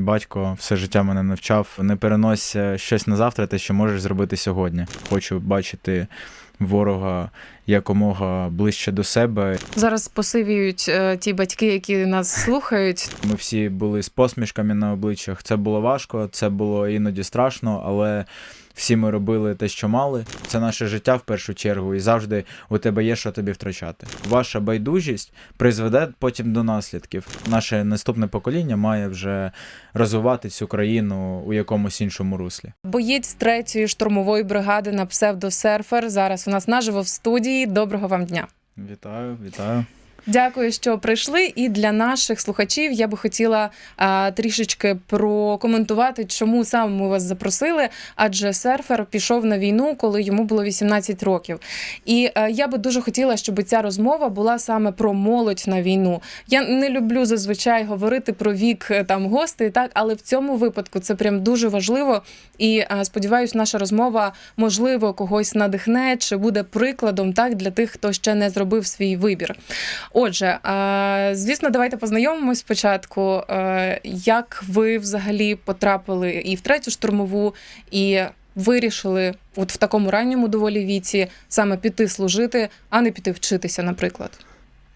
мій батько все життя мене навчав. Не перенось е, щось на завтра, те, що можеш зробити сьогодні. Хочу бачити ворога якомога ближче до себе. Зараз посивіють е, ті батьки, які нас слухають. Ми всі були з посмішками на обличчях. Це було важко, це було іноді страшно, але всі ми робили те, що мали. Це наше життя в першу чергу, і завжди у тебе є що тобі втрачати. Ваша байдужість призведе потім до наслідків. Наше наступне покоління має вже розвивати цю країну у якомусь іншому руслі. Боєць третьої штурмової бригади на псевдосерфер. Зараз у нас наживо в студії. Доброго вам дня. Вітаю, вітаю. Дякую, що прийшли. І для наших слухачів я би хотіла а, трішечки прокоментувати, чому саме ми вас запросили. Адже серфер пішов на війну, коли йому було 18 років. І е, я би дуже хотіла, щоб ця розмова була саме про молодь на війну. Я не люблю зазвичай говорити про вік е, там гостей, так але в цьому випадку це прям дуже важливо. І е, сподіваюсь, наша розмова можливо когось надихне чи буде прикладом так для тих, хто ще не зробив свій вибір. Отже, звісно, давайте познайомимось спочатку. Як ви взагалі потрапили і в третю штурмову, і вирішили, от в такому ранньому доволі віці, саме піти служити, а не піти вчитися, наприклад.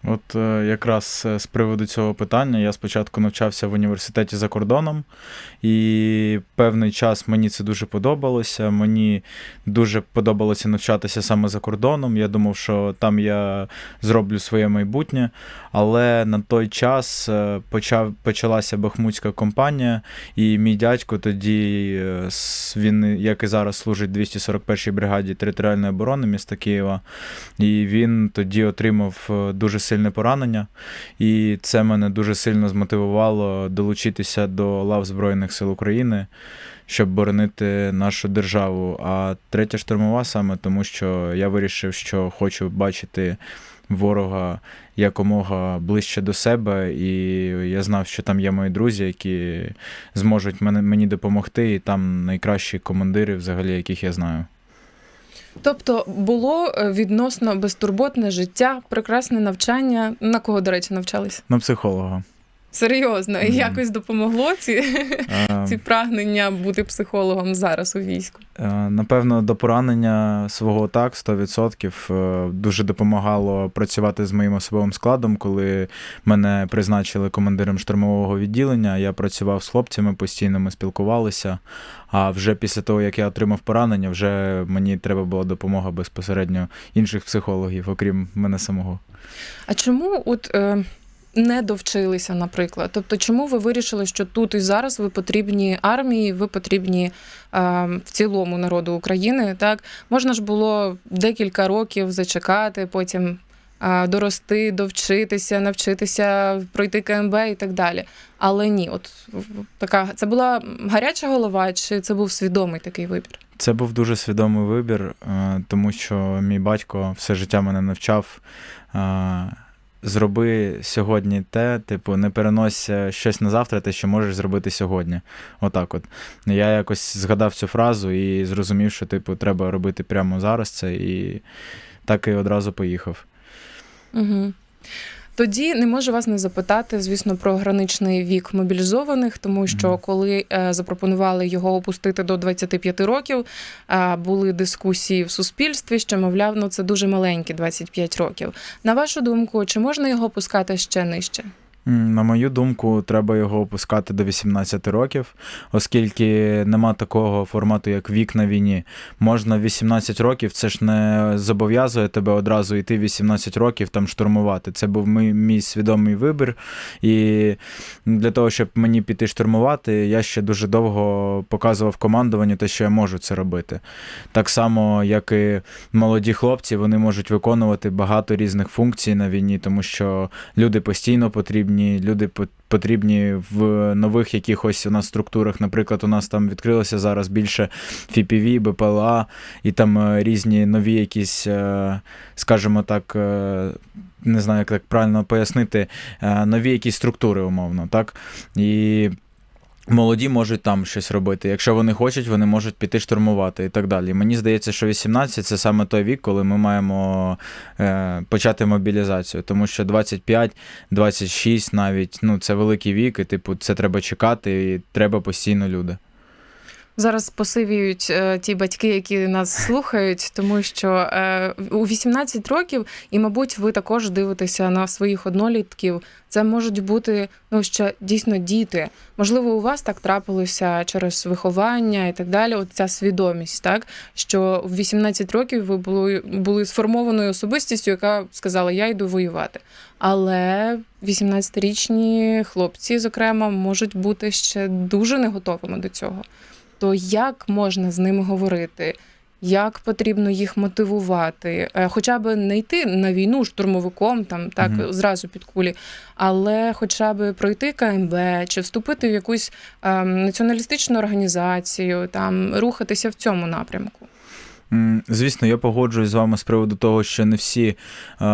От е, якраз е, з приводу цього питання я спочатку навчався в університеті за кордоном, і певний час мені це дуже подобалося. Мені дуже подобалося навчатися саме за кордоном. Я думав, що там я зроблю своє майбутнє. Але на той час е, почав, почалася Бахмутська компанія, і мій дядько тоді він, як і зараз, служить 241-й бригаді територіальної оборони міста Києва. І він тоді отримав дуже сильне поранення, і це мене дуже сильно змотивувало долучитися до лав Збройних сил України, щоб боронити нашу державу. А третя штурмова саме тому, що я вирішив, що хочу бачити ворога якомога ближче до себе, і я знав, що там є мої друзі, які зможуть мені допомогти, і там найкращі командири, взагалі, яких я знаю. Тобто було е, відносно безтурботне життя, прекрасне навчання. На кого, до речі, навчались? На психолога. Серйозно, і Мгм. якось допомогло ці, Е, ці прагнення бути психологом зараз у війську. Е, Напевно, до поранення свого так 100% е, дуже допомагало працювати з моїм особовим складом, коли мене призначили командиром штурмового відділення. Я працював з хлопцями, постійно ми спілкувалися. А вже після того, як я отримав поранення, вже мені треба була допомога безпосередньо інших психологів, окрім мене самого. А чому от е, не довчилися, наприклад? Тобто, чому ви вирішили, що тут і зараз ви потрібні армії, ви потрібні е, в цілому народу України? Так можна ж було декілька років зачекати, потім е, дорости, довчитися, навчитися, пройти КМБ і так далі. Але ні, от така це була гаряча голова, чи це був свідомий такий вибір? Це був дуже свідомий вибір, е, тому що мій батько все життя мене навчав. Зроби сьогодні те, типу, не перенось щось на завтра, те, що можеш зробити сьогодні. Отак от. Я якось згадав цю фразу і зрозумів, що типу, треба робити прямо зараз це, і так і одразу поїхав. Угу. Тоді не можу вас не запитати, звісно, про граничний вік мобілізованих, тому що коли е, запропонували його опустити до 25 років, е, були дискусії в суспільстві, що мовляв, ну це дуже маленькі 25 років. На вашу думку, чи можна його опускати ще нижче? На мою думку, треба його опускати до 18 років, оскільки нема такого формату, як вік на війні. Можна 18 років, це ж не зобов'язує тебе одразу йти 18 років там штурмувати. Це був мій, мій свідомий вибір. І для того, щоб мені піти штурмувати, я ще дуже довго показував командуванню те, що я можу це робити. Так само, як і молоді хлопці, вони можуть виконувати багато різних функцій на війні, тому що люди постійно потрібні, люди потрібні в нових якихось у нас структурах. Наприклад, у нас там відкрилося зараз більше FPV, БПЛА і там е, різні нові якісь, е, скажімо так, е, не знаю, як так правильно пояснити, нові якісь структури, умовно, так? І Молоді можуть там щось робити. Якщо вони хочуть, вони можуть піти штурмувати і так далі. Мені здається, що 18 це саме той вік, коли ми маємо е, почати мобілізацію. Тому що 25, 26 навіть ну це великий вік, і типу, це треба чекати, і треба постійно люди. Зараз посивіють е, ті батьки, які нас слухають, тому що е, у 18 років, і, мабуть, ви також дивитеся на своїх однолітків. Це можуть бути ну ще дійсно діти. Можливо, у вас так трапилося через виховання і так далі. От ця свідомість, так що в 18 років ви були, були сформованою особистістю, яка сказала, я йду воювати. Але 18-річні хлопці, зокрема, можуть бути ще дуже не готовими до цього то як можна з ними говорити? Як потрібно їх мотивувати, Е, хоча б не йти на війну штурмовиком, там так Мгм. зразу під кулі, але хоча б пройти КМБ чи вступити в якусь ем, націоналістичну організацію, там рухатися в цьому напрямку. Звісно, я погоджуюсь з вами з приводу того, що не всі, е,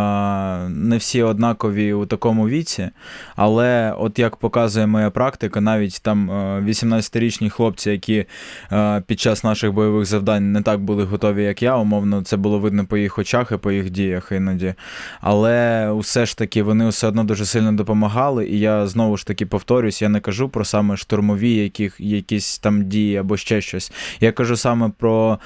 не всі однакові у такому віці, але от як показує моя практика, навіть там е, 18-річні хлопці, які е, під час наших бойових завдань не так були готові, як я, умовно, це було видно по їх очах і по їх діях іноді. Але все ж таки вони все одно дуже сильно допомагали. І я знову ж таки повторюсь, я не кажу про саме штурмові яких, якісь там дії або ще щось. Я кажу саме про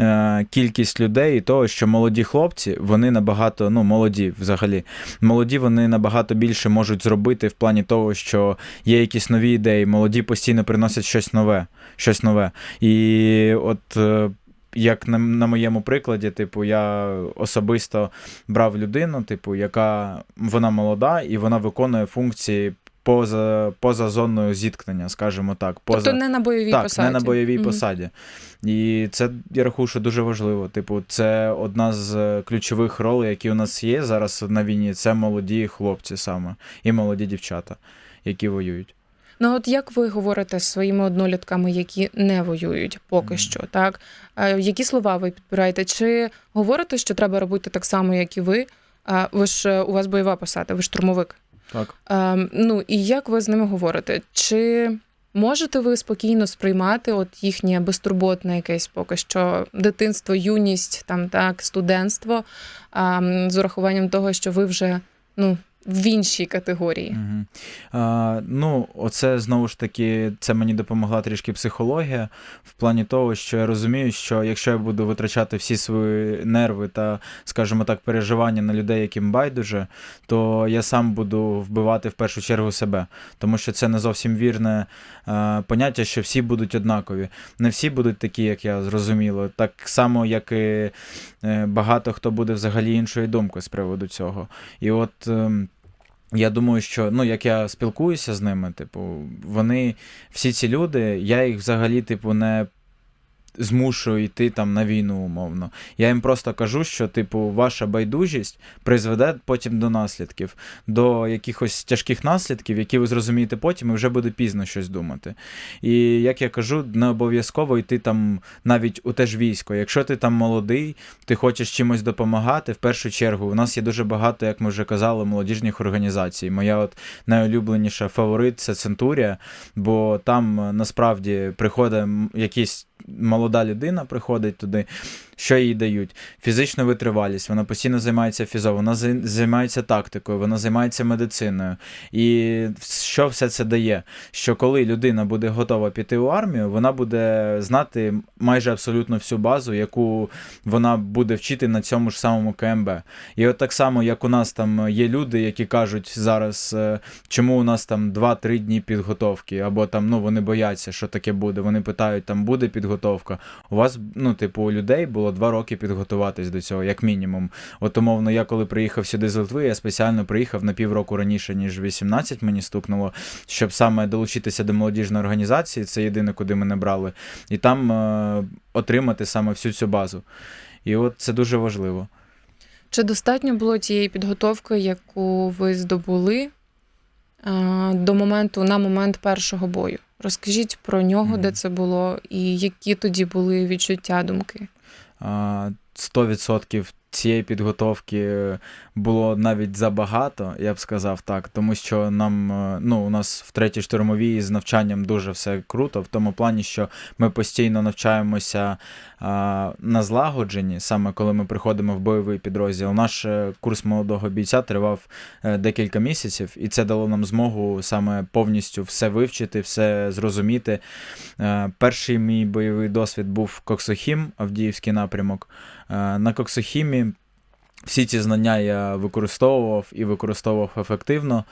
е, кількість людей і того, що молоді хлопці, вони набагато, ну, молоді взагалі, молоді вони набагато більше можуть зробити в плані того, що є якісь нові ідеї, молоді постійно приносять щось нове, щось нове. І от. е, Як на, на моєму прикладі, типу, я особисто брав людину, типу, яка вона молода і вона виконує функції поза, поза зоною зіткнення, скажімо так. Поза... Тобто не на бойовій Так, посаді. не на бойовій Мгм. посаді. І це я рахую, що дуже важливо. Типу, це одна з е, ключових ролей, які у нас є зараз на війні. Це молоді хлопці саме і молоді дівчата, які воюють. Ну от як ви говорите з своїми однолітками, які не воюють поки Мгм. що, так? Е, Які слова ви підбираєте? Чи говорите, що треба робити так само, як і ви? А Ви ж е, у вас бойова посада, ви штурмовик. Так. Е, ну і як ви з ними говорите? Чи можете ви спокійно сприймати от їхнє безтурботне якесь поки що дитинство, юність, там так, студентство е, з урахуванням того, що ви вже ну, в іншій категорії? Угу. А, ну, оце знову ж таки, це мені допомогла трішки психологія, в плані того, що я розумію, що якщо я буду витрачати всі свої нерви та, скажімо так, переживання на людей, яким байдуже, то я сам буду вбивати в першу чергу себе. Тому що це не зовсім вірне е, поняття, що всі будуть однакові. Не всі будуть такі, як я зрозуміло. Так само, як і е, багато хто буде взагалі іншої думки з приводу цього. І от. Я думаю, що ну як я спілкуюся з ними, типу, вони всі ці люди, я їх взагалі, типу, не змушую йти там на війну, умовно. Я їм просто кажу, що, типу, ваша байдужість призведе потім до наслідків, до якихось тяжких наслідків, які ви зрозумієте потім, і вже буде пізно щось думати. І як я кажу, не обов'язково йти там навіть у те ж військо. Якщо ти там молодий, ти хочеш чимось допомагати, в першу чергу, у нас є дуже багато, як ми вже казали, молодіжних організацій. Моя от найулюбленіша фаворит це Центурія, бо там насправді приходить м, якийсь молода людина, приходить туди. Що їй дають? Фізичну витривалість, вона постійно займається фізо, вона займається тактикою, вона займається медициною. І що все це дає? Що коли людина буде готова піти у армію, вона буде знати майже абсолютно всю базу, яку вона буде вчити на цьому ж самому КМБ. І от так само, як у нас там є люди, які кажуть зараз, е, чому у нас там 2-3 дні підготовки, або там ну вони бояться, що таке буде. Вони питають, там буде підготовка. У вас, ну, типу, у людей було 2 роки підготуватись до цього, як мінімум. От умовно, я коли приїхав сюди з Литви, я спеціально приїхав на півроку раніше, ніж 18 мені стукнуло, щоб саме долучитися до молодіжної організації, це єдине, куди мене брали, і там е, отримати саме всю цю базу. І от це дуже важливо. Чи достатньо було тієї підготовки, яку ви здобули е, до моменту на момент першого бою? Розкажіть про нього, Мгм. де це було, і які тоді були відчуття, думки? А, 100% цієї підготовки було навіть забагато, я б сказав так, тому що нам е, ну, у нас в третій штурмовій з навчанням дуже все круто, в тому плані, що ми постійно навчаємося а, на злагодженні, саме коли ми приходимо в бойовий підрозділ. Наш е, курс молодого бійця тривав е, декілька місяців, і це дало нам змогу саме повністю все вивчити, все зрозуміти. Е, Перший мій бойовий досвід був Коксохім, Авдіївський напрямок. Е, На Коксохімі всі ці знання я використовував і використовував ефективно.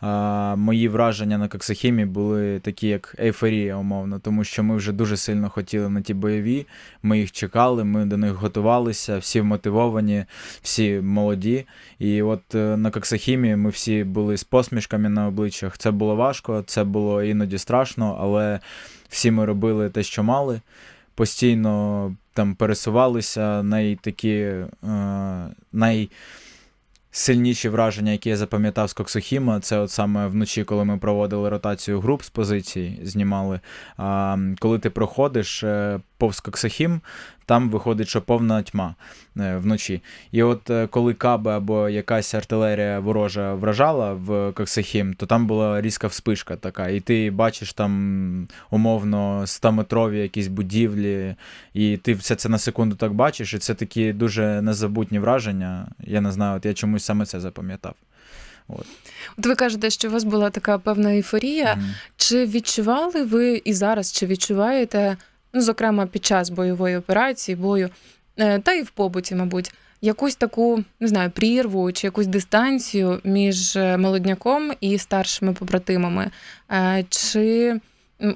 А, мої враження на Коксохімі були такі, як ейфорія, умовно, тому що ми вже дуже сильно хотіли на ті бойові. Ми їх чекали, ми до них готувалися, всі вмотивовані, всі молоді. І от е, на Коксохімі ми всі були з посмішками на обличчях. Це було важко, це було іноді страшно, але всі ми робили те, що мали. Постійно там пересувалися найтакі е, найсильніші враження, які я запам'ятав з Коксохіма, це от саме вночі, коли ми проводили ротацію груп з позицій, знімали. Е, коли ти проходиш е, повз Коксохім, там виходить, що повна тьма е, вночі. І от е, коли каби або якась артилерія ворожа вражала в Коксохім, то там була різка вспишка така, і ти бачиш там умовно 100-метрові якісь будівлі, і ти все це на секунду так бачиш, і це такі дуже незабутні враження. Я не знаю, от я чомусь саме це запам'ятав. От ви кажете, що у вас була така певна ейфорія. Мгм. Чи відчували ви і зараз, чи відчуваєте, зокрема, під час бойової операції, бою, е, та і в побуті, мабуть, якусь таку, не знаю, прірву чи якусь дистанцію між е, молодняком і старшими побратимами? Е, Чи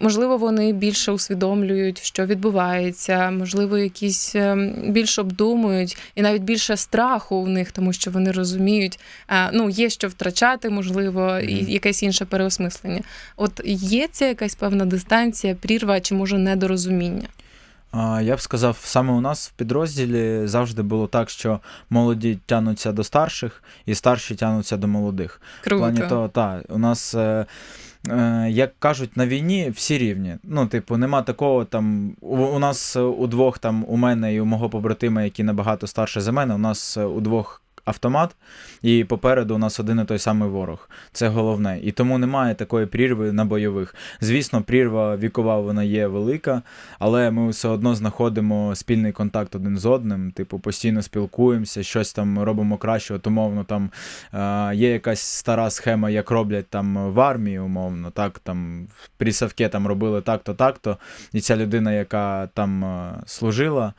можливо вони більше усвідомлюють, що відбувається, можливо, якісь е, більше обдумують, і навіть більше страху у них, тому що вони розуміють, е, ну, є що втрачати, можливо, і якесь інше переосмислення. От є ця якась певна дистанція, прірва чи може недорозуміння? Я б сказав, саме у нас в підрозділі завжди було так, що молоді тянуться до старших, і старші тянуться до молодих. В плані того, так, у нас, е, як кажуть, на війні всі рівні. Ну, типу, нема такого там. У, у нас е, у двох, там, у мене і у мого побратима, який набагато старше за мене, у нас е, у двох автомат, і попереду у нас один і той самий ворог. Це головне. І тому немає такої прірви на бойових. Звісно, прірва вікова вона є велика, але ми все одно знаходимо спільний контакт один з одним, типу, постійно спілкуємося, щось там робимо краще. От умовно, там е, є якась стара схема, як роблять там в армії, умовно, так там при Савке там робили так-то, так-то. І ця людина, яка там е, служила.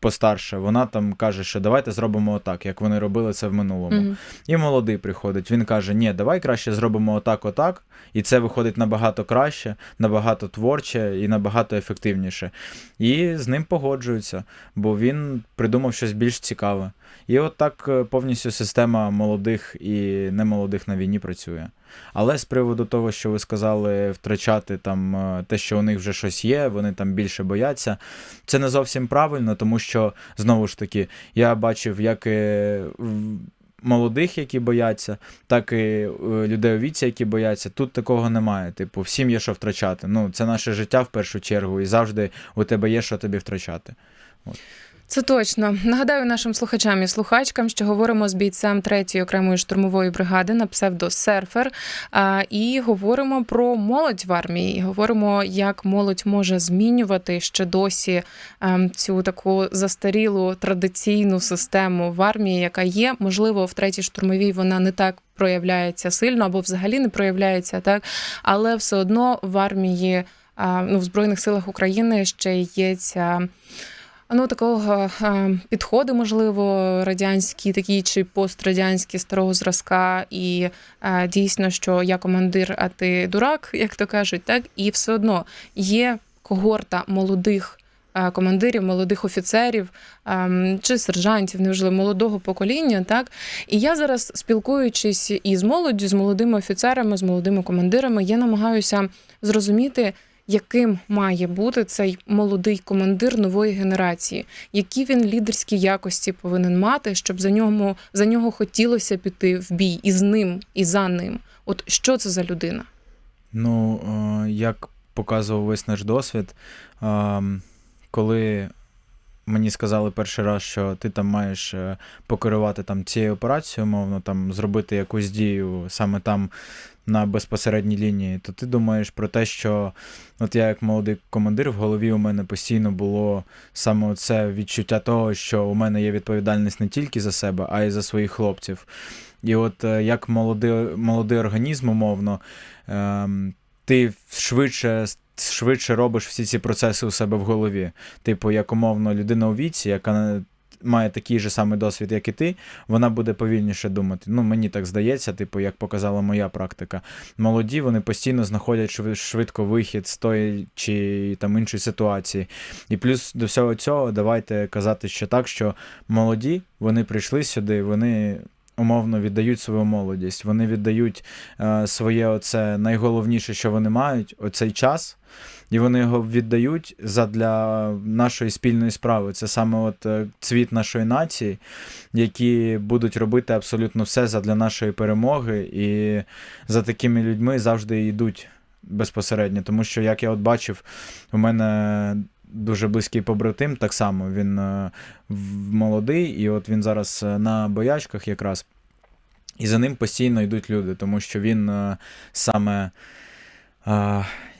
Постарше, вона там каже, що давайте зробимо отак, як вони робили це в минулому. Мгм. І молодий приходить. Він каже: Ні, давай краще зробимо отак, отак. І це виходить набагато краще, набагато творче і набагато ефективніше. І з ним погоджуються, бо він придумав щось більш цікаве. І от так е, повністю система молодих і немолодих на війні працює. Але з приводу того, що ви сказали, втрачати там е, те, що у них вже щось є, вони там більше бояться. Це не зовсім правильно, тому що знову ж таки я бачив, як і молодих, які бояться, так і е, людей у віці, які бояться. Тут такого немає. Типу, всім є що втрачати. Ну, це наше життя в першу чергу, і завжди у тебе є що тобі втрачати. Це точно. Нагадаю нашим слухачам і слухачкам, що говоримо з бійцем 3-ї окремої штурмової бригади на псевдо Серфер. А, і говоримо про молодь в армії. І говоримо, як молодь може змінювати ще досі ем, цю таку застарілу традиційну систему в армії, яка є. Можливо, в 3-й штурмовій вона не так. Проявляється сильно або взагалі не проявляється так, але все одно в армії, ну в збройних силах України ще є ця ну, такого е, підходи, можливо, радянські, такі чи пострадянські старого зразка, і е, дійсно, що я командир, а ти дурак, як то кажуть, так і все одно є когорта молодих. е, Командирів, молодих офіцерів ем, чи сержантів, неважливо, молодого покоління, так і я зараз, спілкуючись із молоддю, з молодими офіцерами, з молодими командирами, я намагаюся зрозуміти, яким має бути цей молодий командир нової генерації, які він лідерські якості повинен мати, щоб за нього за нього хотілося піти в бій і з ним, і за ним. От що це за людина? Ну, е, як показував весь наш досвід, е, коли мені сказали перший раз, що ти там маєш е, покерувати там цією операцією, умовно, там зробити якусь дію саме там на безпосередній лінії, то ти думаєш про те, що от я як молодий командир, в голові у мене постійно було саме це відчуття того, що у мене є відповідальність не тільки за себе, а й за своїх хлопців. І от е, як молодий, молодий організм, умовно, ем, ти швидше, швидше робиш всі ці процеси у себе в голові. Типу, як умовно людина у віці, яка має такий же самий досвід, як і ти, вона буде повільніше думати. Ну, мені так здається, типу, як показала моя практика. Молоді вони постійно знаходять швидко вихід з тої чи там іншої ситуації. І плюс до всього цього, давайте казати ще так, що молоді вони прийшли сюди, вони. Умовно віддають свою молодість, вони віддають е, своє оце найголовніше, що вони мають, оцей час, і вони його віддають задля нашої спільної справи. Це саме от е, цвіт нашої нації, які будуть робити абсолютно все задля нашої перемоги, і за такими людьми завжди йдуть безпосередньо. Тому що, як я от бачив, у мене дуже близький побратим, так само він е, молодий, і от він зараз е, на боячках якраз. І за ним постійно йдуть люди, тому що він е, саме,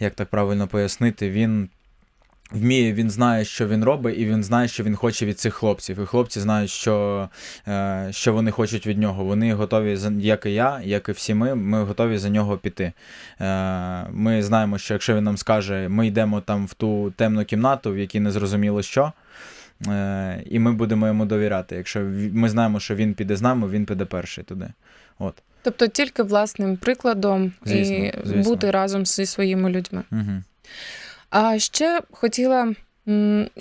як так правильно пояснити, він вміє, він знає, що він робить, і він знає, що він хоче від цих хлопців. І хлопці знають, що, е, що вони хочуть від нього. Вони готові, як і я, як і всі ми, ми готові за нього піти. Е, Ми знаємо, що якщо він нам скаже, ми йдемо там в ту темну кімнату, в якій не зрозуміло що. е, І ми будемо йому довіряти. Якщо ми знаємо, що він піде з нами, він піде перший туди. От. Тобто тільки власним прикладом Звісно, і звісно. бути разом зі своїми людьми. Угу. А ще хотіла.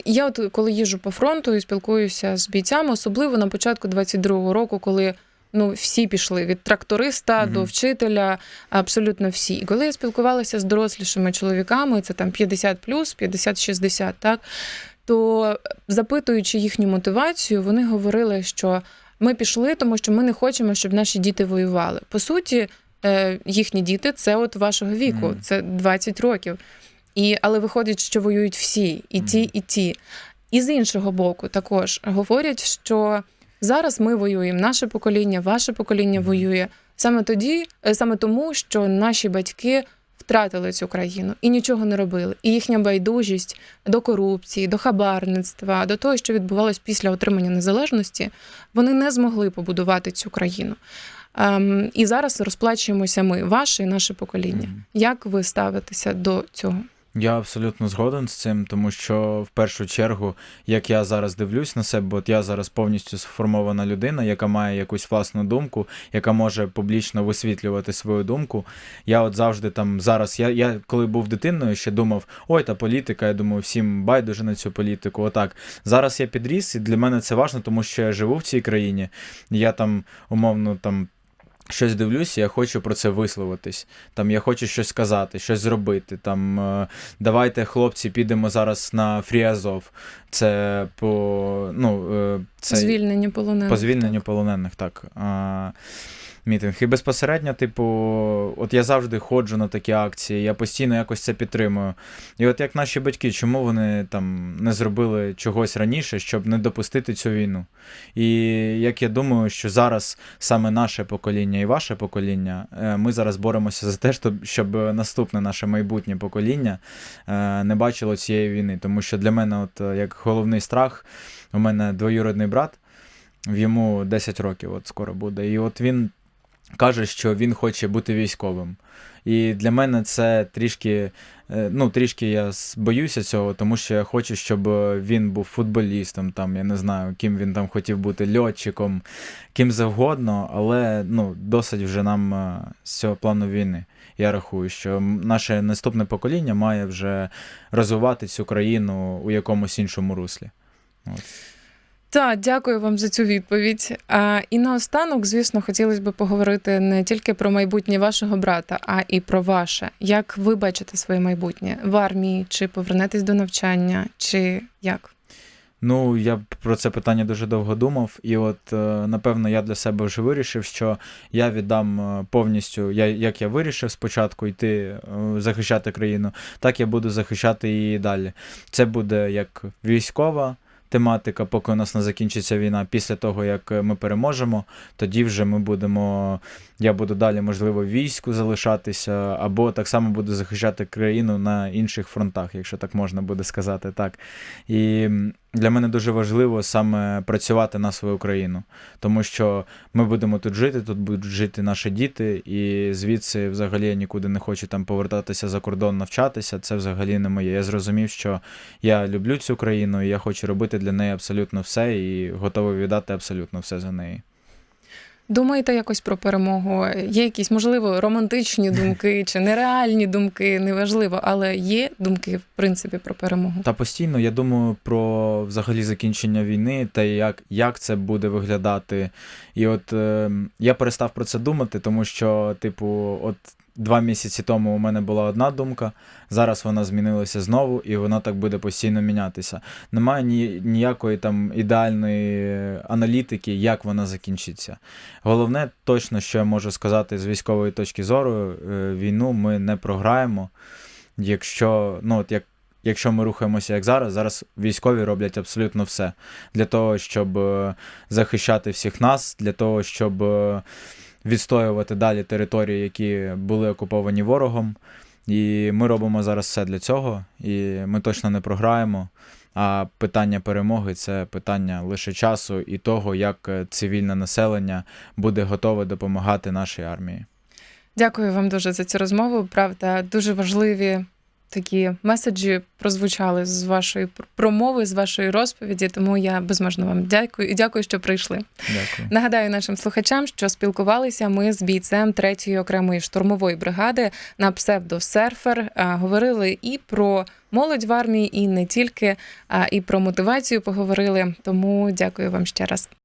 Я от коли їжджу по фронту і спілкуюся з бійцями, особливо на початку 22-го року, коли ну всі пішли від тракториста Мгм. до вчителя, абсолютно всі. І коли я спілкувалася з дорослішими чоловіками, це там 50 50-60, так то запитуючи їхню мотивацію, вони говорили, що ми пішли, тому що ми не хочемо, щоб наші діти воювали. По суті, е, їхні діти це от вашого віку, це 20 років. І, але виходить, що воюють всі, і ті, і ті. І з іншого боку, також говорять, що зараз ми воюємо, наше покоління, ваше покоління воює саме тоді, е, саме тому, що наші батьки втратили цю країну і нічого не робили. І їхня байдужість до корупції, до хабарництва, до того, що відбувалось після отримання незалежності, вони не змогли побудувати цю країну. Ем, і зараз розплачуємося ми, ваше і наше покоління. Як ви ставитеся до цього? Я абсолютно згоден з цим, тому що в першу чергу, як я зараз дивлюсь на себе, от я зараз повністю сформована людина, яка має якусь власну думку, яка може публічно висвітлювати свою думку. Я от завжди там зараз, я, я коли був дитиною, ще думав, ой, та політика, я думаю, всім байдуже на цю політику. Отак. Зараз я підріс, і для мене це важливо, тому що я живу в цій країні. Я там умовно там. Щось дивлюся, я хочу про це висловитись. Там я хочу щось сказати, щось зробити. Там е, давайте, хлопці, підемо зараз на Фріазов. Це по ну е, це Звільнення полонених. по звільненню полонених, так. Мітинг. І безпосередньо, типу, от я завжди ходжу на такі акції, я постійно якось це підтримую. І от як наші батьки, чому вони там не зробили чогось раніше, щоб не допустити цю війну? І як я думаю, що зараз саме наше покоління і ваше покоління, е, ми зараз боремося за те, щоб- щоб наступне наше майбутнє покоління е, не бачило цієї війни. Тому що для мене, от е, як головний страх, у мене двоюродний брат, В йому 10 років от скоро буде. І от він каже, що він хоче бути військовим. І для мене це трішки, е, ну, трішки я боюся цього, тому що я хочу, щоб е, він був футболістом, там, я не знаю, ким він там хотів бути льотчиком, ким завгодно, але ну, досить вже нам е, з цього плану війни. Я рахую, що наше наступне покоління має вже розвивати цю країну у якомусь іншому руслі. От. Так, дякую вам за цю відповідь. А, і наостанок, звісно, хотілося б поговорити не тільки про майбутнє вашого брата, а і про ваше. Як ви бачите своє майбутнє в армії? Чи повернетесь до навчання, чи як? Ну, я про це питання дуже довго думав, і от, е, напевно, я для себе вже вирішив, що я віддам е, повністю, я, як я вирішив спочатку йти е, захищати країну, так я буду захищати її далі. Це буде як військова тематика, поки у нас не закінчиться війна. Після того, як ми переможемо, тоді вже ми будемо. Я буду далі, можливо, в війську залишатися, або так само буду захищати країну на інших фронтах, якщо так можна буде сказати так. І для мене дуже важливо саме працювати на свою країну, тому що ми будемо тут жити, тут будуть жити наші діти, і звідси взагалі я нікуди не хочу там повертатися за кордон навчатися. Це взагалі не моє. Я зрозумів, що я люблю цю країну, і я хочу робити для неї абсолютно все, і готовий віддати абсолютно все за неї. Думаєте якось про перемогу? Є якісь, можливо, романтичні думки чи нереальні думки, неважливо, але є думки, в принципі, про перемогу. Та постійно я думаю про взагалі закінчення війни та як, як це буде виглядати. І от е, я перестав про це думати, тому що, типу, от два місяці тому у мене була одна думка, зараз вона змінилася знову, і вона так буде постійно мінятися. Немає ні, ніякої там ідеальної аналітики, як вона закінчиться. Головне, точно, що я можу сказати з військової точки зору, е, війну ми не програємо. Якщо, ну, от як якщо ми рухаємося як зараз, зараз військові роблять абсолютно все для того, щоб е, захищати всіх нас, для того, щоб е, відстоювати далі території, які були окуповані ворогом. І ми робимо зараз все для цього, і ми точно не програємо. А питання перемоги це питання лише часу і того, як е, цивільне населення буде готове допомагати нашій армії. Дякую вам дуже за цю розмову. Правда, дуже важливі такі меседжі прозвучали з вашої промови, з вашої розповіді. Тому я безмежно вам дякую і дякую, що прийшли. Дякую. Нагадаю нашим слухачам, що спілкувалися ми з бійцем 3-ї окремої штурмової бригади на псевдосерфер. Говорили і про молодь в армії, і не тільки, а і про мотивацію поговорили. Тому дякую вам ще раз.